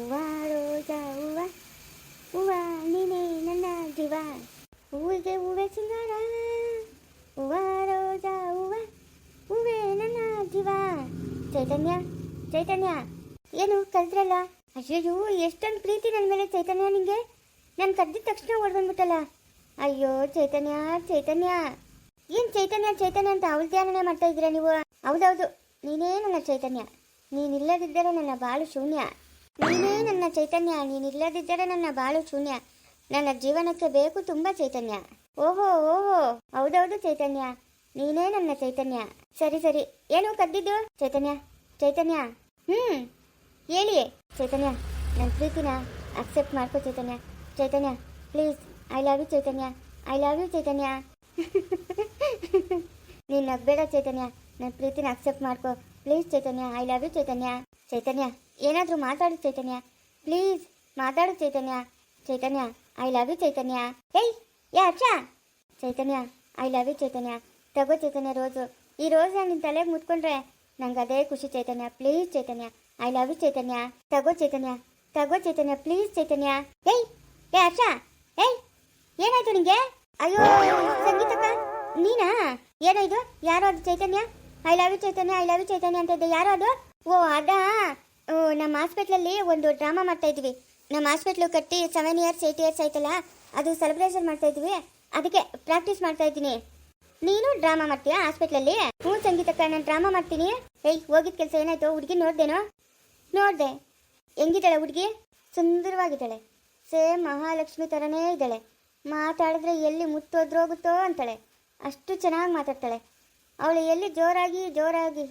ಹೂವ ರೋಜಾ ಹೂವ ಹೂವ ನೀನೇ ನನ್ನ ಜೀವ ಹೂವಿಗೆ ಹೂವೆ ಸಿಂಗಾರ ಹೂವ ರೋಜಾ ಹೂವ ಹೂವೇ ನನ್ನ ಜೀವ ಚೈತನ್ಯ ಚೈತನ್ಯ. ಏನು ಕಲ್ತ್ರಲ್ಲ? ಅಯ್ಯೋ ಎಷ್ಟೊಂದು ಪ್ರೀತಿ ನನ್ನ ಮೇಲೆ ಚೈತನ್ಯ ನಿಂಗೆ. ನಾನು ಕದ್ದಿದ ತಕ್ಷಣ ಓಡ್ ಬಂದ್ಬಿಟ್ಟಲ್ಲ ಅಯ್ಯೋ, ಚೈತನ್ಯ ಚೈತನ್ಯ. ಏನ್ ಚೈತನ್ಯ ಚೈತನ್ಯ ಅಂತ ಅವಳ ಧ್ಯಾನನೇ ಮಾಡ್ತಾ ಇದ್ದೀರಾ ನೀವು? ಹೌದೌದು, ನೀನೇ ನನ್ನ ಚೈತನ್ಯ. ನೀನಿಲ್ಲದಿದ್ದರೆ ನನ್ನ ಬಾಳು ಶೂನ್ಯ. ನೀನೇ ನನ್ನ ಚೈತನ್ಯ ನೀನಿಲ್ಲದಿದ್ದರೆ ನನ್ನ ಬಾಳು ಶೂನ್ಯ. ನನ್ನ ಜೀವನಕ್ಕೆ ಬೇಕು ತುಂಬಾ ಚೈತನ್ಯ. ಓಹೋ ಓಹೋ, ಹೌದೌದು ಚೈತನ್ಯ. ನೀನೇ ನನ್ನ ಚೈತನ್ಯ. ಸರಿ ಸರಿ. ಏನು ಕದ್ದಿದ್ದು? ಚೈತನ್ಯ ಚೈತನ್ಯ. ಹ್ಮ್, ಹೇಳಿ. ಚೈತನ್ಯ, ನನ್ನ ಪ್ರೀತಿನ ಅಕ್ಸೆಪ್ಟ್ ಮಾಡ್ಕೋ Chaitanya. Chaitanya please I love you Chaitanya. I love you Chaitanya. ನೀನು ನಗ್ಬೇಡ ಚೈತನ್ಯ. ನನ್ನ ಪ್ರೀತಿನ ಅಕ್ಸೆಪ್ಟ್ ಮಾಡ್ಕೊ. Please Chaitanya I love you Chaitanya. Chaitanya. ಏನಾದರೂ ಮಾತಾಡು ಚೈತನ್ಯ. ಪ್ಲೀಸ್ ಮಾತಾಡು Chaitanya. Chaitanya I love you Chaitanya. ಏಯ್, ಯಾ ಅಕ್ಷ Chaitanya I love you Chaitanya. ತಗೋ ಚೈತನ್ಯ ರೋಜು ಈ ರೋಸ್ ನಿನ್ನ ತಲೆಗೆ ಮುತ್ಕೊಂಡ್ರೆ ನಂಗೆ ಅದೇ ಖುಷಿ Chaitanya. Please Chaitanya I love you Chaitanya. ತಗೋ ಚೈತನ್ಯ ತಗೋ ಚೈತನ್ಯ, ಪ್ಲೀಸ್ ಚೈತನ್ಯ. ಏಯ್ ಏ ಅಕ್ಷ ಏಯ್, ಏನಾಯ್ತು ನಿಂಗೆ? ಅಯ್ಯೋ, ಸಂಗೀತಕ್ಕ, ನೀನಾ? ಏನೋ ಇದು? ಯಾರೋ ಅದು Chaitanya? I love you Chaitanya I love you Chaitanya ಅಂತ ಇದ್ದೆ ಯಾರೋ ಅದು? ಓ, ಅದಾ? ನಮ್ಮ ಹಾಸ್ಪಿಟ್ಲಲ್ಲಿ ಒಂದು ಡ್ರಾಮಾ ಮಾಡ್ತಾ ಇದ್ವಿ. ನಮ್ಮ ಹಾಸ್ಪಿಟ್ಲು ಕಟ್ಟಿ ಸೆವೆನ್ ಇಯರ್ಸ್ ಏಯ್ಟ್ ಇಯರ್ಸ್ ಆಯ್ತಲ್ಲ, ಅದು ಸೆಲೆಬ್ರೇಷನ್ ಮಾಡ್ತಾ ಇದ್ವಿ. ಅದಕ್ಕೆ ಪ್ರಾಕ್ಟೀಸ್ ಮಾಡ್ತಾ ಇದ್ದೀನಿ. ನೀನು ಡ್ರಾಮಾ ಮಾಡ್ತೀಯಾ ಹಾಸ್ಪಿಟ್ಲಲ್ಲಿ? ಹ್ಞೂ ಸಂಗೀತಕ್ಕ ನಾನು ಡ್ರಾಮಾ ಮಾಡ್ತೀನಿ. ಏಯ್, ಹೋಗಿದ್ದ ಕೆಲಸ ಏನಾಯ್ತು? ಹುಡುಗಿ ನೋಡ್ದೇನೋ? ನೋಡಿದೆ. ಹೆಂಗಿದ್ದಾಳೆ ಹುಡುಗಿ? ಸುಂದರವಾಗಿದ್ದಾಳೆ. ಸೇಮ್ ಮಹಾಲಕ್ಷ್ಮಿ ಥರನೇ ಇದ್ದಾಳೆ. ಮಾತಾಡಿದ್ರೆ ಎಲ್ಲಿ ಮುತ್ತೋದ್ರೋಗುತ್ತೋ ಅಂತಾಳೆ. ಅಷ್ಟು ಚೆನ್ನಾಗಿ ಮಾತಾಡ್ತಾಳೆ. ಅವಳು ಎಲ್ಲಿ ಜೋರಾಗಿ ಜೋರಾಗಿ,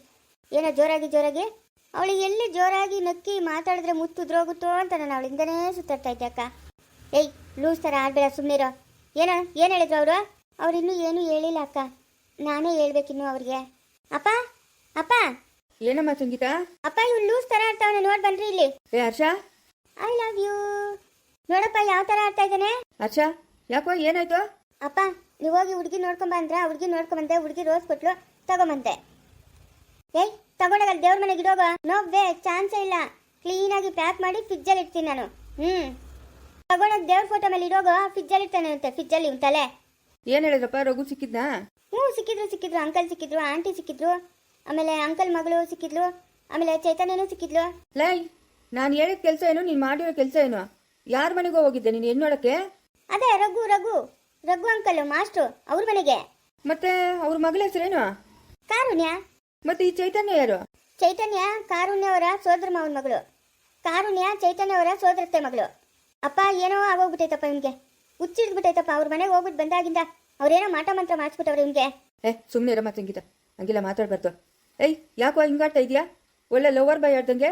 ಏನೋ ಜೋರಾಗಿ ಜೋರಾಗಿ? ಅವಳು ಎಲ್ಲಿ ಜೋರಾಗಿ ನಕ್ಕಿ ಮಾತಾಡಿದ್ರೆ ಮುತ್ತುದ್ರೋಗುತ್ತೋ ಅಂತ ನಾನು ಅವಳಿಂದನೇ ಸುತ್ತಾಡ್ತಾ ಇದ್ದೆ ಅಕ್ಕ. ಏಯ್ ಲೂಸ್ ಥರ ಆಡ್ಬೇಡ ಸುಮ್ಮನಿರೋ ಏನ ಏನು ಹೇಳಿದ್ರು ಅವರು? ಅವ್ರು ಇನ್ನೂ ಏನೂ ಹೇಳಿಲ್ಲ ಅಕ್ಕ. ನಾನೇ ಹೇಳ್ಬೇಕಿನ್ನು ಅವ್ರಿಗೆ. ಅಪ್ಪ ಅಪ್ಪ. ಏನಮ್ಮ ಸಂಗೀತ? ಅಪ್ಪ ಇವ್ನು ಲೂಸ್ ಥರ ಆಡ್ತಾವನೆ ನೋಡಿ ಬನ್ರಿ ಇಲ್ಲಿ. ಏ ಹರ್ಷ? I love you. ನೋಡಪ್ಪ ಯಾವ ಥರ ಆಡ್ತಾ ಇದ್ದಾನೆ? ಹರ್ಷ ಯಾಕೋ ಏನಾಯ್ತು? ಅಪ್ಪ ನೀವು ಹೋಗಿ ಹುಡುಗಿ ನೋಡ್ಕೊಂಬ ಅಂದ್ರೆ ಆ ಹುಡುಗಿ ನೋಡ್ಕೊಂಬಂದೆ ಹುಡುಗಿ ರೋಸ್ ಕೊಟ್ಲು ತಗೊಂಬಂತೆ ಏಯ್ ತಗೊಂಡಾಗ ದೇವ್ರ ಮನೆಗೆ ಇಡೋಗ. ನೋವೇ ಚಾನ್ಸ್ ಇಲ್ಲ. ಕ್ಲೀನಾಗಿ ಪ್ಯಾಕ್ ಮಾಡಿ ಫ್ರಿಜ್ಜಲ್ಲಿ ಇಡ್ತೀನಿ ನಾನು. ಹ್ಞೂ ತಗೊಂಡೋಗಿ ದೇವ್ರ ಫೋಟೋ ಮೇಲೆ ಇಡೋಗ ಫ್ರಿಜ್ಜಲ್ಲಿ ಇಡ್ತಾನೆ ಅಂತೆ ಫ್ರಿಜ್ಜಲ್ಲಿ ಅಲ್ಲಿ ತಲೆ. ಏನ್ ಹೇಳಿದ್ರಪ್ಪ ರಘು ಸಿಕ್ಕಿದ್ನಾ? ಹ್ಞೂ ಸಿಕ್ಕಿದ್ರು ಸಿಕ್ಕಿದ್ರು ಅಂಕಲ್ ಸಿಕ್ಕಿದ್ರು ಆಂಟಿ ಸಿಕ್ಕಿದ್ರು ಆಮೇಲೆ ಅಂಕಲ್ ಮಗಳು ಸಿಕ್ಕಿದ್ಲು ಆಮೇಲೆ ಚೈತನ್ಯನು ಸಿಕ್ಕಿದ್ಲು. ಲೈ ನಾನು ಹೇಳಿದ ಕೆಲಸ ಏನು ನೀನು ಮಾಡಿರೋ ಕೆಲಸ ಏನು? ಯಾರ ಮನೆಗೋ ಹೋಗಿದ್ದೆ ನೀನು ಏನು ನೋಡಕ್ಕೆ ಅದೇ ರಘು ರಘು. ರಘು ಅಂಕಲ್ ಮಾಸ್ಟ್ರು ಅವ್ರ ಮನೆಗೆ. ಮತ್ತೆ ಅವ್ರ ಮಗಳ ಹೆಸರೇನು? ಕಾರುಣ್ಯ. ಮತ್ತೆ ಈ ಚೈತನ್ಯ ಯಾರು? ಚೈತನ್ಯ ಕಾರುಣ್ಯ ಅವರ ಸೋದರ ಮಾವನ ಮಗಳು. ಕಾರುಣ್ಯ ಚೈತನ್ಯವರ ಸೋದರತ್ತೆ ಮಗಳು. ಅಪ್ಪ ಏನೋ ಆಗೋಗ್ಬಿಟ್ಟೈತಪ್ಪ ಇವ್ಗೆ ಹುಚ್ಚಿಡ್ಬಿಟ್ಟೈತಪ್ಪ ಅವ್ರ ಮನೆಗೆ ಹೋಗ್ಬಿಟ್ಟು ಬಂದಾಗಿಂದ ಅವ್ರೇನೋ ಮಾಟ ಮಂತ್ರ ಮಾಡಿಸ್ಬಿಟ್ಟವ್ರೆ ಇವ್ಗೆ ಏ ಸುಮ್ಮನೆ ಇರಮ್ಮ ಸಂಗೀತ ಹಂಗಿಲ್ಲ ಮಾತಾಡ್ಬಾರ್ದು. ಏಯ್ ಯಾಕೋ ಹಿಂಗಾಡ್ತಾ ಇದೀಯಾ? ಒಳ್ಳೆ ಲೋವರ್ ಬಾಯ್ ಆಡ್ದಂಗೆ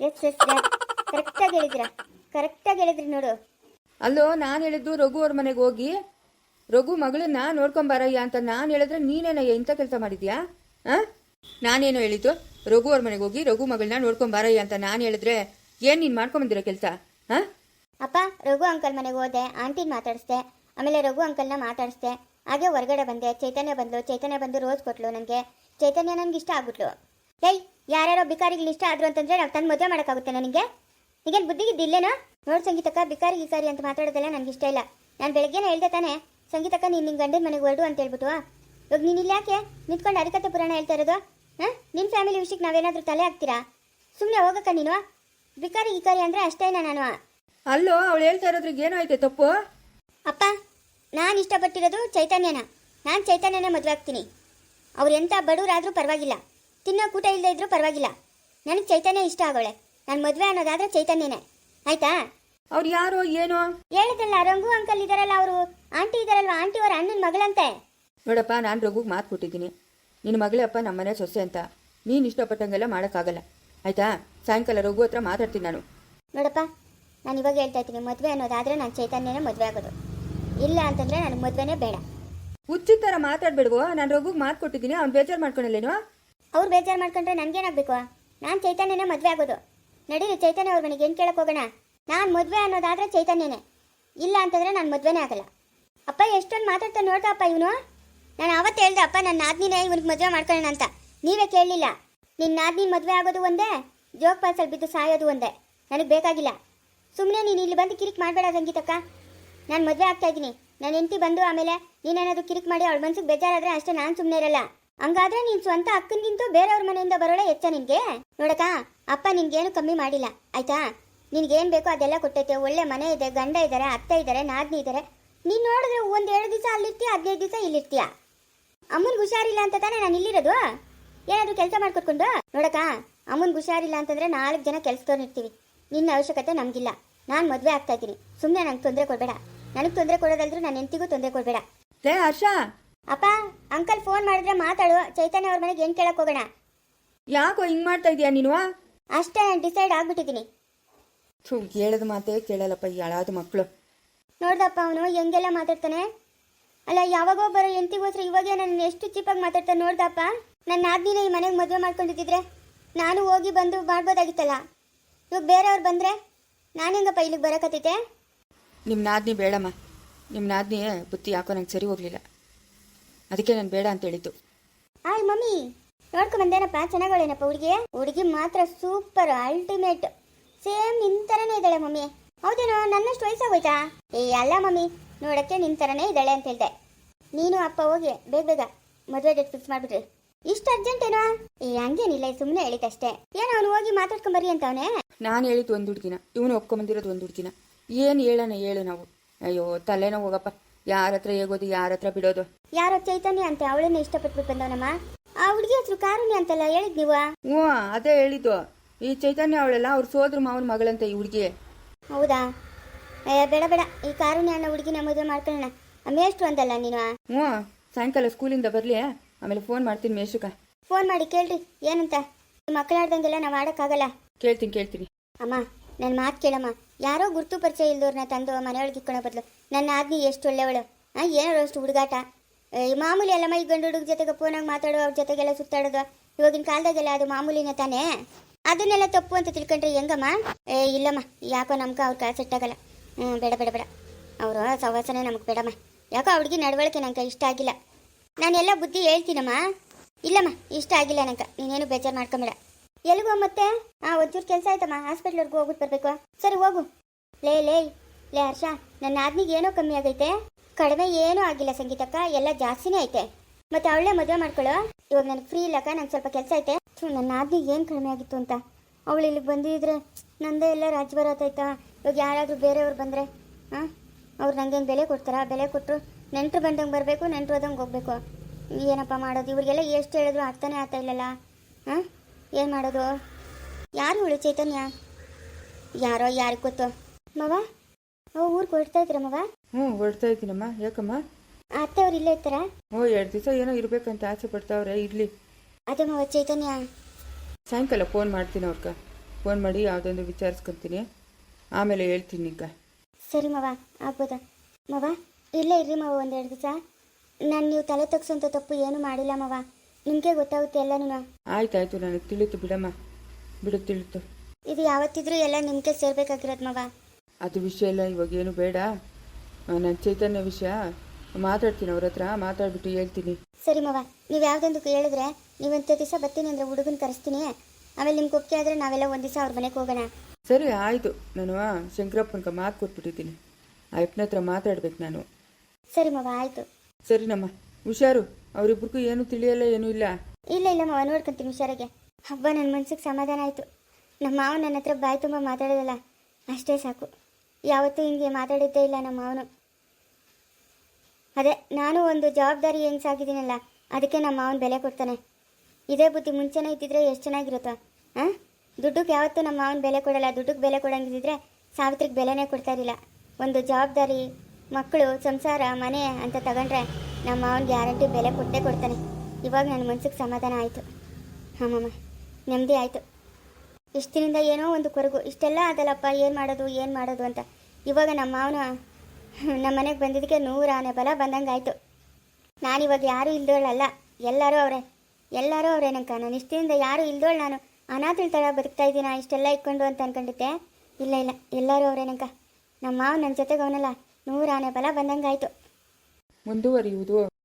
ಎಸ್ ಎಸ್ ಕರೆಕ್ಟಾಗಿ ಹೇಳಿದ್ರ ಕರೆಕ್ಟಾಗಿ ಹೇಳಿದ್ರಿ ನೋಡು. ಅಲ್ಲೋ ನಾನು ಹೇಳಿದ್ದು ರಘು ಅವ್ರ ಮನೆಗೆ ಹೋಗಿ ರಘು ಮಗಳನ್ನ ನೋಡ್ಕೊಂಬಾರಯ್ಯ ಅಂತ ನಾನು ಹೇಳಿದ್ರೆ ನೀನೇನಯ್ಯ ಇಂಥ ಕೆಲಸ ಮಾಡಿದ್ಯಾ? ಆ? ನಾನೇನು ಹೇಳಿದ್ದು? ರಘು ಅವ್ರ ಮನೆಗೆ ಹೋಗಿ ರಘು ಮಗಳನ್ನ ನೋಡ್ಕೊಂಬಾರಯ್ಯ ಅಂತ ನಾನು ಹೇಳಿದ್ರೆ ಏನ್ ನೀನ್ ಮಾಡ್ಕೊಂಬಂದಿರೋ ಕೆಲಸ, ಹಾ? ಅಪ್ಪ, ರಘು ಅಂಕಲ್ ಮನೆಗೆ ಹೋದೆ, ಆಂಟಿನ ಮಾತಾಡಿಸ್ದೆ, ಆಮೇಲೆ ರಘು ಅಂಕಲ್ನ ಮಾತಾಡಿಸ್ದೆ. ಹಾಗೆ ಹೊರಗಡೆ ಬಂದೆ, ಚೈತನ್ಯ ಬಂದ್ಲು, ಚೈತನ್ಯ ಬಂದು ರೋಸ್ ಕೊಟ್ಲು ನನಗೆ. ಚೈತನ್ಯ ನನಗೆ ಇಷ್ಟ ಆಗ್ಬಿಟ್ಲು. ಏಯ್, ಯಾರ್ಯಾರೋ ಬಿಕಾರಿಗಳು ಇಷ್ಟ ಆದ್ರು ಅಂತಂದ್ರೆ ನಾವು ತಂದು ಮದುವೆ ಮಾಡೋಕ್ಕಾಗುತ್ತೆ ನನಗೆ? ಈಗೇನು ಬುದ್ಧಿಗಿದ್ದಿಲ್ಲೇನೋ ನೋಡು ಸಂಗೀತಕ್ಕ, ಬಿಕಾರಿ ಗಿಕಾರಿ ಅಂತ ಮಾತಾಡೋದೆಲ್ಲ ನನಗೆ ಇಷ್ಟ ಇಲ್ಲ. ನಾನು ಬೆಳಗ್ಗೆನೇ ಹೇಳ್ದೆ ತಾನೆ, ಸಂಗೀತಕ್ಕ ನೀನು ನಿನ್ನ ಗಂಡನ ಮನೆಗೆ ಹೊರಡು ಅಂತ ಹೇಳ್ಬಿಟ್ಟು ಇವಾಗ ನೀನು ಇಲ್ಲಿ ಯಾಕೆ? ನಿಂತ್ಕೊಂಡು ಹರಿಕತೆ ಪುರಾಣ ಹೇಳ್ತಾ ಇರೋದು? ಹಾಂ? ನಿಮ್ಮ ಫ್ಯಾಮಿಲಿ ವಿಷಯಕ್ಕೆ ನಾವೇನಾದರೂ ತಲೆ ಹಾಕ್ತೀರಾ? ಸುಮ್ಮನೆ ಹೋಗಕ್ಕ ನೀನು? ಬಿಕಾರಿ ಗಿಕಾರಿ ಅಂದರೆ ಅಷ್ಟೇನಾ ನಾನು. ಅಲ್ಲೋ ಅವಳು ಹೇಳ್ತಾ ಇರೋದ್ರಿಗೆ ಏನೋ ಐತೆ ತಪ್ಪು? ಅಪ್ಪ ನಾನು ಇಷ್ಟಪಟ್ಟಿರೋದು ಚೈತನ್ಯನ. ನಾನು ಚೈತನ್ಯನೇ ಮದುವೆ ಆಗ್ತೀನಿ. ಅವ್ರು ಎಂಥ ಬಡವರಾದರೂ ಪರವಾಗಿಲ್ಲ. ತಿನ್ನೋ ಕೂಟ ಇಲ್ಲದೆ ಇದ್ರೂ ಪರವಾಗಿಲ್ಲ. ನನಗೆ ಚೈತನ್ಯ ಇಷ್ಟ ಆಗೋಳೆ ನಾನು ಮದುವೆ ಅನ್ನೋದಾದ್ರೆ ಚೈತನ್ಯನೇ. ಆಯ್ತಾ? ಅವ್ರು ಯಾರು ಏನು? ಹೇಳಿದ್ರಲ್ಲ ರಂಗು ಅಂಕಲ್ ಇದಾರಲ್ಲ ಅವರು. ಆಂಟಿ ಇದಾರಲ್ವ? ಆಂಟಿ ಅವರ ಅಣ್ಣನ ಮಗಳಂತೆ. ನೋಡಪ್ಪ ನಾನು ರಘುಗೆ ಮಾತು ಕೊಟ್ಟಿದ್ದೀನಿ. ನಿನ್ನ ಮಗಳೇ ಅಪ್ಪ ನಮ್ಮ ಮನೆ ಸೊಸೆ ಅಂತ. ನೀನು ಇಷ್ಟಪಟ್ಟಂಗೆಲ್ಲ ಮಾಡೋಕ್ಕಾಗಲ್ಲ. ಆಯ್ತಾ? ಸಾಯಂಕಾಲ ರಘು ಹತ್ರ ಮಾತಾಡ್ತೀನಿ ನಾನು. ನೋಡಪ್ಪ ನಾನು ಇವಾಗ ಹೇಳ್ತಾ ಇದ್ದೀನಿ ಮದುವೆ ಅನ್ನೋದಾದ್ರೆ ನಾನು ಚೈತನ್ಯನೇ ಮದುವೆ ಆಗೋದು. ಇಲ್ಲ ಅಂತಂದ್ರೆ ನನಗೆ ಮದುವೆನೇ ಬೇಡ. ಹುಚ್ಚಿನ ಥರ ಮಾತಾಡಬೇಡವೋ? ನಾನು ರಘುಗೆ ಮಾತು ಕೊಟ್ಟಿದ್ದೀನಿ ಅವ್ನು ಬೇಜಾರು ಮಾಡ್ಕೊಳಲ್ಲೇನೋ? ಅವ್ರು ಬೇಜಾರು ಮಾಡ್ಕೊಂಡ್ರೆ ನನಗೇನಾಗಬೇಕು? ನಾನು ಚೈತನ್ಯನೇ ಮದುವೆ ಆಗೋದು. ನಡೀರಿ ಚೈತನ್ಯ ಅವ್ರ ಮನೆಗೆ ಏನು ಕೇಳಕ್ಕೆ ಹೋಗೋಣ? ನಾನು ಮದುವೆ ಅನ್ನೋದಾದ್ರೆ ಚೈತನ್ಯನೇ. ಇಲ್ಲ ಅಂತಂದ್ರೆ ನಾನು ಮದುವೆನೇ ಆಗಲ್ಲ. ಅಪ್ಪ ಎಷ್ಟೊಂದು ಮಾತಾಡ್ತಾನೆ ನೋಡ್ತಾ ಅಪ್ಪ ಇವನು? ನಾನು ಅವತ್ತು ಹೇಳ್ದೆ, ಅಪ್ಪ ನನ್ನ ನಾದ್ನಿನೇ ಇವನಿಗೆ ಮದುವೆ ಮಾಡ್ಕೊಳ್ಳೋಣ ಅಂತ. ನೀವೇ ಕೇಳಲಿಲ್ಲ. ನಿನ್ನ ನಾದ್ನಿ ಮದುವೆ ಆಗೋದು ಒಂದೇ, ಜೋಗ್ ಪಾಲ್ಸಲ್ಲಿ ಬಿದ್ದು ಸಾಯೋದು ಒಂದೇ. ನನಗೆ ಬೇಕಾಗಿಲ್ಲ. ಸುಮ್ಮನೆ ನೀನು ಇಲ್ಲಿ ಬಂದು ಕಿರಿಕ್ ಮಾಡಬೇಡ ಸಂಗೀತಕ್ಕ. ನಾನು ಮದುವೆ ಆಗ್ತಾ ಇದ್ದೀನಿ. ನನ್ನ ಹೆಂಡತಿ ಬಂದು ಆಮೇಲೆ ನೀನೇನಾದ್ರು ಕಿರಿಕ್ ಮಾಡಿ ಅವಳ ಮನ್ಸಿಗೆ ಬೇಜಾರಾದ್ರೆ ಅಷ್ಟೇ ನಾನು ಸುಮ್ಮನೆ ಇರಲ್ಲ. ಹಂಗಾದ್ರೆ ನೀನು ಸ್ವಂತ ಅಕ್ಕನಿಗಿಂತ ಬೇರೆಯವ್ರ ಮನೆಯಿಂದ ಬರೋಳೆ ಹೆಚ್ಚ ನಿನಗೆ? ನೋಡಕ್ಕ, ಅಪ್ಪ ನಿನ್ಗೇನು ಕಮ್ಮಿ ಮಾಡಿಲ್ಲ. ಆಯ್ತಾ? ನಿನ್ಗೇನು ಬೇಕೋ ಅದೆಲ್ಲ ಕೊಟ್ಟೈತೆ. ಒಳ್ಳೆ ಮನೆ ಇದೆ, ಗಂಡ ಇದ್ದಾರೆ ಅತ್ತೆ ಇದ್ದಾರೆ ನಾದಿನಿ ಇದ್ದಾರೆ ನೀನು ನೋಡಿದ್ರೆ ಒಂದು ಎರಡು ದಿವಸ ಅಲ್ಲಿರ್ತೀಯ, ಹದಿನೈದು ದಿವಸ ಇಲ್ಲಿರ್ತೀಯ? ಅಮ್ಮನಿಗೆ ಹುಷಾರಿಲ್ಲ ಅಂತ ತಾನೇ ನಾನು ಇಲ್ಲಿರೋದು? ಏನಾದರೂ ಕೆಲಸ ಮಾಡ್ಕೊಟ್ಕೊಂಡು ನೋಡಕ್ಕ ಅಮ್ಮನ್ಗೆ ಹುಷಾರಿಲ್ಲ ಅಂತಂದ್ರೆ ನಾಲ್ಕು ಜನ ಕೆಲಸದವ್ರನ್ನಿರ್ತೀವಿ ನಿನ್ನ ಅವಶ್ಯಕತೆ ನಮಗಿಲ್ಲ. ನಾನು ಮದುವೆ ಆಗ್ತಾ ಇದ್ದೀನಿ. ಸುಮ್ಮನೆ ನಂಗೆ ತೊಂದರೆ ಕೊಡಬೇಡ. ನನಗೆ ತೊಂದರೆ ಕೊಡೋದಲ್ದ್ರೂ ನಾನು ಎಂತಿಗೂ ತೊಂದರೆ ಕೊಡಬೇಡ. ಲೇ ಹರ್ಷ! ಅಪ್ಪ ಅಂಕಲ್ ಫೋನ್ ಮಾಡಿದ್ರೆ ಮಾತಾಡು. ಚೈತನ್ಯ ಅವ್ರ ಮನೆಗೆ ಏನು ಕೇಳಕ್ ಹೋಗೋಣ? ಯಾಕೋ ಹಿಂಗ್ ಮಾಡ್ತಾ ಇದೀಯಾ ನೀನು? ಅಷ್ಟೇ ನಾನು ಡಿಸೈಡ್ ಆಗ್ಬಿಟ್ಟಿದ್ದೀನಿ. ಕೇಳದ ಹೇಳದ ಮಾತೇ ಕೇಳಲ್ಲಪ್ಪ ಈ ಹಳಾದ ಮಕ್ಕಳು ನೋಡ್ದಪ್ಪ ಅವನು ಹೆಂಗೆಲ್ಲ ಮಾತಾಡ್ತಾನೆ? ಅಲ್ಲ ಯಾವಾಗೋ ಬರೋ ಎಂತಿಗೋಸ್ಕರ ಇವಾಗ ನನ್ನ ಎಷ್ಟು ಚಿಪ್ಪಾಗಿ ಮಾತಾಡ್ತಾ ನೋಡ್ದಪ್ಪ? ನನ್ನ ಆದ್ನಿನ ಈ ಮನೆಗೆ ಮದುವೆ ಮಾಡ್ಕೊಂಡಿದ್ದಿದ್ರೆ ನಾನು ಹೋಗಿ ಬಂದು ಮಾಡ್ಬೋದಾಗಿತ್ತಲ್ಲ? ಇವಾಗ ಬೇರೆಯವ್ರು ಬಂದರೆ ನಾನು ಹೆಂಗಪ್ಪ ಇಲ್ಲಿಗೆ ಬರೋಕತ್ತೈತೆ ನಿಮ್ಮ ನಾದ್ನಿ ಬೇಡಮ್ಮ. ನಿಮ್ಮ ನಾದ್ನಿ ಬುತ್ತಿ ಯಾಕೋ ನಂಗೆ ಸರಿ ಹೋಗಲಿಲ್ಲ. ಅದಕ್ಕೆ ನಾನು ಬೇಡ ಅಂತ ಹೇಳಿದ್ದು. ಆಯ್ ಮಮ್ಮಿ. ನೋಡ್ಕೊ ಬಂದೇನಪ್ಪ? ಚೆನ್ನಾಗಳೇನಪ್ಪ ಹುಡುಗಿ? ಹುಡುಗಿ ಮಾತ್ರ ಸೂಪರ್ ಅಲ್ಟಿಮೇಟ್ ಸೇಮ್ ನಿನ್ ತರನೇ ಇದ್ದಾಳೆ ಮಮ್ಮಿ. ಹೌದೇನೋ? ನನ್ನಷ್ಟು ವಯಸ್ಸಾಗೋಯ್ತಾ? ಏ ಅಲ್ಲ ಮಮ್ಮಿ. ನೋಡಕ್ಕೆ ನಿನ್ ತರನೇ ಇದ್ದಾಳೆ ಅಂತ ಹೇಳ್ದೆ. ನೀನು ಅಪ್ಪ ಹೋಗಿ ಬೇಗ ಬೇಗ ಮದುವೆ ಡೇಟ್ ಫಿಕ್ಸ್ ಮಾಡಿಬಿಟ್ರಿ. ಇಷ್ಟು ಅರ್ಜೆಂಟ್ ಏನೋ? ಏ ಹಂಗೇನಿಲ್ಲ ಸುಮ್ಮನೆ ಹೇಳಿದ್ದಷ್ಟೇ ಏನು ಅವನು ಹೋಗಿ ಮಾತಾಡ್ಕೊಂಬರಿ ಅಂತ ಅವನೇ? ನಾನು ಹೇಳಿದ್ದು ಒಂದು ಹುಡುಗಿನ ಇವನು ಒಪ್ಕೊಂಬಂದಿರೋದು ಒಂದು ಹುಡುಗಿನ. ಏನು ಹೇಳೋಣ ಹೇಳು ನಾವು. ಅಯ್ಯೋ ತಲೆನೋ ಹೋಗಪ್ಪ. ಯಾರ ಹತ್ರ ಹೇಗೋದು ಯಾರ ಹತ್ರ ಬಿಡೋದು? ಯಾರೋ ಚೈತನ್ಯ ಅಂತ ಅವಳನ್ನ ಇಷ್ಟಪಟ್ಬಿಟ್ಟು ಬಂದವನಮ್ಮ? ಆ ಹುಡುಗಿ ಹೆಸರು ಕಾರುಣ್ಯ ಅಂತಲ್ಲ ಹೇಳಿದ್ ನೀವು? ಹ್ಞೂ ಅದೇ ಹೇಳಿದ್ದು. ಈ ಚೈತನ್ಯ ಅವಳಲ್ಲ ಅವ್ರ ಸೋದ್ರ ಮಾವನ ಮಗಳಂತೆ ಈ ಹುಡುಗಿ. ಹೌದಾ? ಬೇಡ ಬೇಡ. ಈ ಕಾರುಣ್ಯ ಹುಡುಗಿ ಹುಡುಗಿನ ಮದುವೆ ಮಾಡ್ಕೊಳ್ಳೋಣ. ಮೇಷ್ಟ್ರು ಅಂತಲ್ಲ ನೀನು ಹ್ಞೂ ಸಾಯಂಕಾಲ ಸ್ಕೂಲಿಂದ ಬರಲಿ ಆಮೇಲೆ ಫೋನ್ ಮಾಡ್ತೀನಿ ಮೇಷುಕ ಫೋನ್ ಮಾಡಿ ಕೇಳ್ರಿ. ಏನಂತ? ಮಕ್ಕಳಾಡ್ದಂಗೆಲ್ಲ ನಾವು ಆಡೋಕ್ಕಾಗಲ್ಲ. ಕೇಳ್ತೀನಿ ಕೇಳ್ತೀನಿ. ಅಮ್ಮ ನನ್ನ ಮಾತು ಕೇಳಮ್ಮ. ಯಾರೋ ಗುರ್ತು ಪರಿಚಯ ಇಲ್ದವ್ರನ್ನ ತಂದು ಮನೆಯೊಳಗೆ ಇಕ್ಕೊಳ್ಳೋ ಬದಲು. ನನ್ನ ಆಗ್ನಿ ಎಷ್ಟು ಒಳ್ಳೆಯವಳು. ಹಾಂ ಏನೋ ಅಷ್ಟು ಹುಡುಗಾಟ? ಈ ಮಾಮೂಲಿ ಅಲ್ಲಮ್ಮ ಈ ಗಂಡು ಹುಡುಗ ಜೊತೆಗೆ ಫೋನಾಗಿ ಮಾತಾಡೋ ಅವ್ರ ಜೊತೆಗೆಲ್ಲ ಸುತ್ತಾಡೋದು. ಇವಾಗಿನ ಕಾಲದಾಗೆಲ್ಲ ಅದು ಮಾಮೂಲಿನ ತಾನೇ? ಅದನ್ನೆಲ್ಲ ತಪ್ಪು ಅಂತ ತಿಳ್ಕೊಂಡ್ರೆ ಹೆಂಗಮ್ಮ? ಏ ಇಲ್ಲಮ್ಮ ಯಾಕೋ ನಮ್ಗೆ ಅವ್ರ ಕಾಲ ಸೆಟ್ಟಾಗಲ್ಲ ಹ್ಞೂ ಬೇಡ ಬೇಡ ಬೇಡ. ಅವರು ಸಹವಾಸನೇ ನಮಗೆ ಬೇಡಮ್ಮ. ಯಾಕೋ ಅವ್ಳಿಗೆ ನಡವಳಿಕೆ ನಂಗೆ ಇಷ್ಟ ಆಗಿಲ್ಲ. ನಾನೆಲ್ಲ ಬುದ್ಧಿ ಹೇಳ್ತೀನಮ್ಮ. ಇಲ್ಲಮ್ಮ, ಇಷ್ಟ ಆಗಿಲ್ಲ ನಂಗೆ. ನೀನೇನು ಬೇಜಾರು ಮಾಡ್ಕೊಂಬೇಡ. ಎಲ್ಲಿಗೋ ಮತ್ತೆ? ಆ, ಒಂಚೂರು ಕೆಲಸ ಆಯ್ತಮ್ಮ. ಹಾಸ್ಪಿಟ್ಲ್ವರೆಗೂ ಹೋಗ್ಬಿಟ್ಟು ಬರಬೇಕು. ಸರಿ, ಹೋಗು. ಲೇ ಲೇ ಲೇ, ಹರ್ಷ. ನನ್ನ ಆದ್ಮಿಗೆ ಏನೋ ಕಮ್ಮಿ ಆಗೈತೆ. ಕಡಿಮೆ ಏನೂ ಆಗಿಲ್ಲ ಸಂಗೀತಕ್ಕ. ಎಲ್ಲ ಜಾಸ್ತಿನೇ ಐತೆ. ಮತ್ತೆ ಅವಳೇ ಮದುವೆ ಮಾಡ್ಕೊಳ್ಳೋ? ಇವಾಗ ನನಗೆ ಫ್ರೀ ಇಲ್ಲಕ್ಕ, ನಂಗೆ ಸ್ವಲ್ಪ ಕೆಲಸ ಐತೆ. ನನ್ನ ಆದ್ಮಿಗೆ ಏನು ಕಡಿಮೆ ಆಗಿತ್ತು ಅಂತ. ಅವಳು ಇಲ್ಲಿಗೆ ಬಂದಿದ್ರೆ ನಂದೇ ಎಲ್ಲ ರಾಜ್ಯ ಬರತ್ತಾಯ್ತಾ ಇವಾಗ ಯಾರಾದರೂ ಬೇರೆಯವ್ರು ಬಂದರೆ ಹಾಂ? ಅವ್ರು ನಂಗೇನು ಬೆಲೆ ಕೊಡ್ತಾರಾ? ಬೆಲೆ ಕೊಟ್ಟರು ನೆಂಟರು ಬಂದಂಗೆ ಬರಬೇಕು ನೆಂಟರು ಹೋದಂಗೆ ಹೋಗ್ಬೇಕು. ಏನಪ್ಪ ಮಾಡೋದು? ಇವ್ರಿಗೆಲ್ಲ ಎಷ್ಟು ಹೇಳಿದ್ರು ಅರ್ಥನೇ ಆಗ್ತಾ ಇಲ್ಲಲ್ಲ. ಹಾಂ? ಏನು ಮಾಡೋದು? ಯಾರು ಹೇಳಿ ಚೈತನ್ಯ? ಯಾರೋ ಯಾರಿಗೆ ಗೊತ್ತು? ಮವ ಅವ ಊರಿಗೆ ಕೊಡ್ತಾ ಇದ್ರ ಮವ? ಹ್ಞೂ ಹೊರಡ್ತಾ ಇದ್ದೀನಮ್ಮ. ಯಾಕಮ್ಮ? ಅತ್ತೆ ಅವ್ರು ಇಲ್ಲೇ ಇರ್ತಾರ? ಓ ಎರಡು ದಿವಸ ಏನೋ ಇರಬೇಕಂತ ಆಸೆ ಪಡ್ತಾವ್ರೆ ಇರಲಿ. ಅದೇ ಮವ ಚೈತನ್ಯ. ಸಾಯಂಕಾಲ ಫೋನ್ ಮಾಡ್ತೀನಿ ಅವ್ರಕ್ಕ ಫೋನ್ ಮಾಡಿ ಯಾವುದೊಂದು ವಿಚಾರಿಸ್ಕೊತೀನಿ. ಆಮೇಲೆ ಹೇಳ್ತೀನಿ ಈಗ ಸರಿ ಮವ ಆಗ್ಬೋದಾ? ಮವ ಇಲ್ಲೇ ಇರ್ರಿ ಮವ ಒಂದೆರಡು ದಿವಸ. ನಾನು ನೀವು ತಲೆ ತಗ್ಸೋಂಥ ತಪ್ಪು ಏನು ಮಾಡಿಲ್ಲ ಮವ. ನಿಮಗೆ ಗೊತ್ತಾಗುತ್ತೆ ಎಲ್ಲನೂ. ಆಯ್ತಾಯ್ತು ನನಗೆ ತಿಳಿತು ಬಿಡಮ್ಮ. ಬಿಡು ತಿಳಿತು. ಇದು ಯಾವತ್ತಿದ್ರೂ ಎಲ್ಲ ನಿಮಗೆ ಸೇರ್ಬೇಕಾಗಿರೋದು ಮವ. ಅದು ವಿಷಯ ಎಲ್ಲ ಇವಾಗ ಏನು ಬೇಡ. ನನ್ನ ಚೈತನ್ಯ ವಿಷಯ. ಮಾತಾಡ್ತೀನಿ ಅವ್ರ ಹತ್ರ ಮಾತಾಡ್ಬಿಟ್ಟು ಹೇಳ್ತೀನಿ. ಸರಿ ಮವ ನೀವು ಯಾವ್ದೊಂದು ಹೇಳಿದ್ರೆ ನೀವಂತ ದಿವಸ ಬರ್ತೀನಿ ಅಂದರೆ ಹುಡುಗನ ಕರೆಸ್ತೀನಿ. ಆಮೇಲೆ ನಿಮ್ಗೆ ಒಪ್ಪಿಗೆ ಆದರೆ ನಾವೆಲ್ಲ ಒಂದು ದಿವಸ ಅವ್ರ ಮನೆಗೆ ಹೋಗೋಣ. ಸರಿ ಆಯಿತು. ನಾನು ಶಂಕರಪ್ಪನಿಗೆ ಮಾತು ಕೊಟ್ಬಿಟ್ಟಿದ್ದೀನಿ. ಆ ಅಪ್ಪನ ಹತ್ರ ಮಾತಾಡ್ಬೇಕು ನಾನು. ಸರಿ ಆಯ್ತು. ಆಯಿತು ಸರಿನಮ್ಮ ಹುಷಾರು. ಅವರಿಬ್ಬರಿಗೂ ಏನು ತಿಳಿಯಲ್ಲ ಏನೂ ಇಲ್ಲ. ಇಲ್ಲ ಇಲ್ಲ ಮಾವ ನೋಡ್ಕೊಂತೀನಿ ಹುಷಾರಿಗೆ. ಹಬ್ಬ ನನ್ನ ಮನ್ಸಿಗೆ ಸಮಾಧಾನ ಆಯಿತು. ನಮ್ಮ ಮಾವ ನನ್ನ ಹತ್ರ ಬಾಯಿ ತುಂಬ ಮಾತಾಡೋದಲ್ಲ ಅಷ್ಟೇ ಸಾಕು. ಯಾವತ್ತೂ ಹಿಂಗೆ ಮಾತಾಡಿದ್ದೇ ಇಲ್ಲ ನಮ್ಮ ಮಾವನು. ಅದೇ ನಾನು ಒಂದು ಜವಾಬ್ದಾರಿ ಹೆಂಗ್ಸಾಗಿದ್ದೀನಲ್ಲ ಅದಕ್ಕೆ ನಮ್ಮ ಮಾವನ ಬೆಲೆ ಕೊಡ್ತಾನೆ. ಇದೇ ಬುದ್ಧಿ ಮುಂಚೆನೇ ಇದ್ದಿದ್ರೆ ಎಷ್ಟು ಚೆನ್ನಾಗಿರುತ್ತೋ ಹಾಂ ದುಡ್ಡಿಗೆ ಯಾವತ್ತೂ ನಮ್ಮ ಮಾವನ ಬೆಲೆ ಕೊಡಲ್ಲ. ದುಡ್ಡುಗೆ ಬೆಲೆ ಕೊಡಂಗಿದ್ರೆ ಸಾವಿತ್ರಿಗೆ ಬೆಲೆನೇ ಕೊಡ್ತಾ ಇರಲಿಲ್ಲ ಒಂದು ಜವಾಬ್ದಾರಿ ಮಕ್ಕಳು, ಸಂಸಾರ, ಮನೆ ಅಂತ ತಗೊಂಡ್ರೆ ನಮ್ಮ ಮಾವನ ಗ್ಯಾರಂಟಿ ಬೆಲೆ ಕೊಟ್ಟೇ ಕೊಡ್ತಾನೆ. ಇವಾಗ ನನ್ನ ಮನಸ್ಸಿಗೆ ಸಮಾಧಾನ ಆಯಿತು. ಹಾಂ ನೆಮ್ಮದಿ ಆಯಿತು. ಇಷ್ಟು ದಿನದಿಂದ ಏನೋ ಒಂದು ಕೊರಗು. ಇಷ್ಟೆಲ್ಲ ಅದಲ್ಲಪ್ಪ, ಏನು ಮಾಡೋದು ಏನು ಮಾಡೋದು ಅಂತ. ಇವಾಗ ನಮ್ಮ ಮಾವನ, ನಮ್ಮ ಮನೆಗೆ ಬಂದಿದ್ದಕ್ಕೆ ನೂರು ಆನೆ ಬಲ ಬಂದಂಗೆ ಆಯಿತು ನಾನಿವಾಗ ಯಾರೂ ಇಲ್ದೋಳಲ್ಲ. ಎಲ್ಲರೂ ಅವರೇ. ಎಲ್ಲರೂ ಅವರೇ ನಾನು ಇಷ್ಟಿನಿಂದ ಯಾರೂ ಇಲ್ದೋಳು ನಾನು. ಅನಾಥಳ ಥರ ಬದುಕ್ತಾ ಇದ್ದೀನ? ಇಷ್ಟೆಲ್ಲ ಇಟ್ಕೊಂಡು ಅಂತ ಅನ್ಕೊಂಡಿದ್ದೆ. ಇಲ್ಲ ಇಲ್ಲ. ಎಲ್ಲರೂ ಅವರೇ ನಂಕ ನಮ್ಮ ಮಾವ ನನ್ನ ಜೊತೆಗೆ ಅವನಲ್ಲ. ನೂರು ಆನೆ ಬಲ ಬಂದಂಗಾಯ್ತು. ಮುಂದುವರಿಯುವುದು